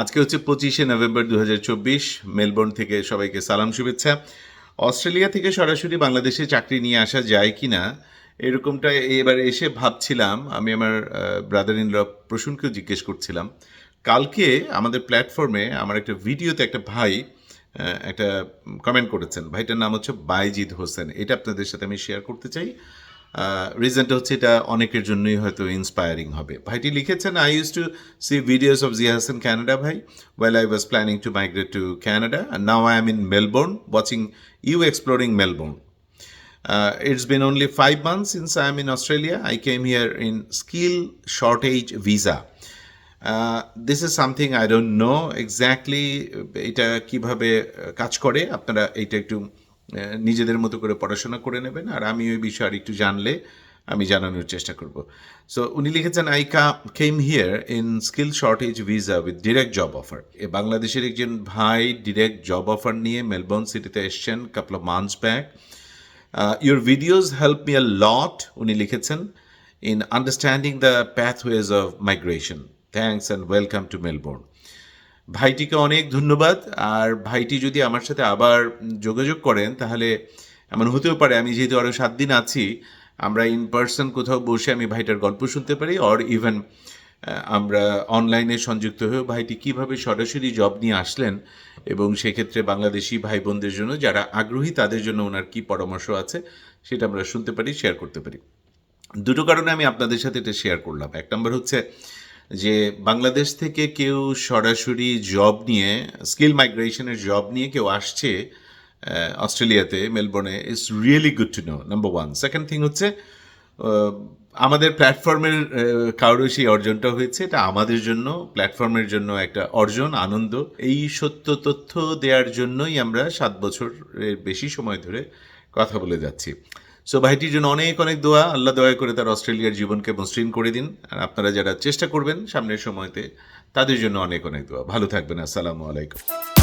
আজকে হচ্ছে পঁচিশে নভেম্বর দু হাজার চব্বিশ, মেলবোর্ন থেকে সবাইকে সালাম, শুভেচ্ছা। অস্ট্রেলিয়া থেকে সরাসরি বাংলাদেশে চাকরি নিয়ে আসা যায় কি না এরকমটা এবার এসে ভাবছিলাম। আমি আমার ব্রাদার ইন ল প্রসূনকেও জিজ্ঞেস করছিলাম। কালকে আমাদের প্ল্যাটফর্মে আমার একটা ভিডিওতে একটা ভাই একটা কমেন্ট করেছেন। ভাইটার নাম হচ্ছে বাইজিদ হোসেন। এটা আপনাদের সাথে আমি শেয়ার করতে চাই। রিজনটা হচ্ছে এটা অনেকের জন্যই হয়তো ইন্সপায়ারিং হবে ভাইটি লিখেছেন I use to see videos of Zia Hasan Canada ভাই well I was planning to migrate to Canada now I am in Melbourne watching you exploring Melbourne Uh, it's been only five months since I'm in Australia. I came here in skill shortage visa. Uh, this is something I don't know এটা কীভাবে কাজ করে আপনারা এটা একটু নিজেদের মতো করে পড়াশোনা করে নেবেন আর আমি ওই বিষয়ে আর একটু জানলে আমি জানানোর চেষ্টা করব সো উনি লিখেছেন I came here in skill shortage visa with direct job offer এ বাংলাদেশের একজন ভাই ডিরেক্ট জব অফার নিয়ে মেলবোর্ন সিটিতে এসছেন couple of months back your your help me a lot, উনি লিখেছেন, in understanding the pathways of migration. Thanks and welcome to Melbourne. ভাইটিকে অনেক ধন্যবাদ। আর ভাইটি যদি আমার সাথে আবার যোগাযোগ করেন, তাহলে এমন হতেও পারে, আমি যেহেতু আরও সাত দিন আছি, আমরা ইন পার্সন কোথাও বসে আমি ভাইটার গল্প শুনতে পারি অর ইভেন আমরা অনলাইনে সংযুক্ত হয়েও ভাইটি কীভাবে সরাসরি জব নিয়ে আসলেন, এবং সেক্ষেত্রে বাংলাদেশি ভাই বোনদের জন্য, যারা আগ্রহী, তাদের জন্য ওনার কী পরামর্শ আছে, সেটা আমরা শুনতে পারি শেয়ার করতে পারি। দুটো কারণে আমি আপনাদের সাথে এটা শেয়ার করলাম। এক নম্বর হচ্ছে যে বাংলাদেশ থেকে কেউ সরাসরি জব নিয়ে স্কিল মাইগ্রেশনের জব নিয়ে কেউ আসছে অস্ট্রেলিয়াতে, মেলবোর্নে it's really good to know number one second thing হচ্ছে আমাদের প্ল্যাটফর্মের কারোর সেই অর্জনটা হয়েছে, এটা আমাদের জন্য প্ল্যাটফর্মের জন্য একটা অর্জন, আনন্দ। এই সত্য তথ্য দেওয়ার জন্যই আমরা সাত বছরের বেশি সময় ধরে কথা বলে যাচ্ছি। সো ভাইটির জন্য অনেক অনেক দোয়া। আল্লাহ দয়া করে তার অস্ট্রেলিয়ার জীবনকে মসৃণ করে দিন। আর আপনারা যারা চেষ্টা করবেন সামনের সময়তে, তাদের জন্য অনেক অনেক দোয়া। ভালো থাকবেন। আসসালামু আলাইকুম।